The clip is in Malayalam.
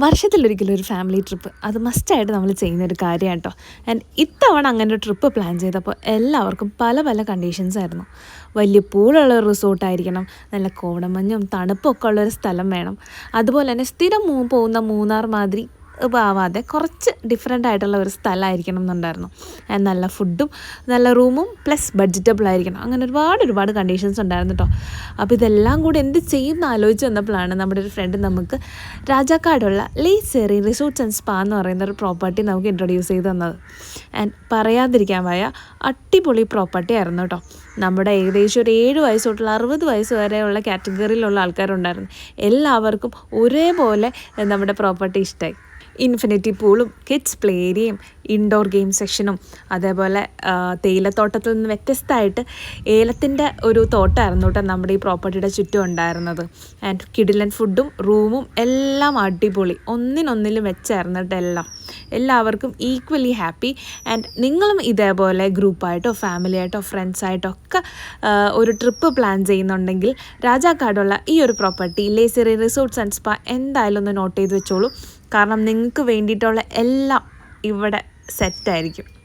വർഷത്തിലൊരിക്കലും ഒരു ഫാമിലി ട്രിപ്പ് അത് മസ്റ്റായിട്ട് നമ്മൾ ചെയ്യുന്ന ഒരു കാര്യമാണ് കേട്ടോ ആൻഡ് ഇത്തവണ അങ്ങനെ ഒരു ട്രിപ്പ് പ്ലാൻ ചെയ്തപ്പോൾ എല്ലാവർക്കും പല പല കണ്ടീഷൻസ് ആയിരുന്നു. വലിയ പൂളുള്ള ഒരു റിസോർട്ടായിരിക്കണം നല്ല കോടമഞ്ഞും തണുപ്പൊക്കെ ഉള്ളൊരു സ്ഥലം വേണം. അതുപോലെ തന്നെ സ്ഥിരം പോകുന്ന മൂന്നാർ മാതിരി ആവാതെ കുറച്ച് ഡിഫറെന്റ് ആയിട്ടുള്ള ഒരു സ്ഥലമായിരിക്കണം എന്നുണ്ടായിരുന്നു. നല്ല ഫുഡും നല്ല റൂമും പ്ലസ് ബഡ്ജറ്റബിൾ ആയിരിക്കണം. അങ്ങനെ ഒരുപാട് ഒരുപാട് കണ്ടീഷൻസ് ഉണ്ടായിരുന്നു കേട്ടോ അപ്പോൾ ഇതെല്ലാം കൂടി എന്ത് ചെയ്യുമെന്ന് ആലോചിച്ച് വന്നപ്പോഴാണ് നമ്മുടെ ഒരു ഫ്രണ്ട് നമുക്ക് രാജാക്കാടുള്ള Le Seri resorts and spa എന്ന് പറയുന്ന ഒരു പ്രോപ്പർട്ടി നമുക്ക് ഇൻട്രൊഡ്യൂസ് ചെയ്ത് തന്നത്. ആൻഡ് പറയാതിരിക്കാൻ വയ്യ അടിപൊളി പ്രോപ്പർട്ടി ആയിരുന്നു കേട്ടോ നമ്മുടെ ഏകദേശം ഒരു ഏഴ് വയസ്സ് തൊട്ടുള്ള അറുപത് വയസ്സ് വരെയുള്ള കാറ്റഗറിയിലുള്ള ആൾക്കാരുണ്ടായിരുന്നു. എല്ലാവർക്കും ഒരേപോലെ നമ്മുടെ പ്രോപ്പർട്ടി ഇഷ്ടമായി ഇൻഫിനിറ്റി പൂളും കിഡ്സ് പ്ലേ ഏരിയയും ഇൻഡോർ ഗെയിം സെക്ഷനും അതേപോലെ തേയിലത്തോട്ടത്തിൽ നിന്ന് വ്യത്യസ്തമായിട്ട് ഏലത്തിന്റെ ഒരു തോട്ടമായിരുന്നു കേട്ടോ നമ്മുടെ ഈ പ്രോപ്പർട്ടിയുടെ ചുറ്റും ഉണ്ടായിരുന്നത്. ആൻഡ് കിഡിലൻ ഫുഡും റൂമും എല്ലാം അടിപൊളി. ഒന്നിനൊന്നിലും വെച്ചായിരുന്നു എല്ലാം. എല്ലാവർക്കും ഈക്വലി ഹാപ്പി ആൻഡ് നിങ്ങളും ഇതേപോലെ ഗ്രൂപ്പായിട്ടോ ഫാമിലി ആയിട്ടോ ഫ്രണ്ട്സായിട്ടോ ഒക്കെ ഒരു ട്രിപ്പ് പ്ലാൻ ചെയ്യുന്നുണ്ടെങ്കിൽ രാജാക്കാടുള്ള ഈ ഒരു പ്രോപ്പർട്ടി ലേസിറി റിസോർട്ട്സ് ആൻഡ് സ്പാ എന്തായാലും ഒന്ന് നോട്ട് ചെയ്ത് വെച്ചോളൂ. കാരണം നിങ്ങൾക്ക് വേണ്ടിയിട്ടുള്ള എല്ലാം ഇവിടെ സെറ്റായിരിക്കും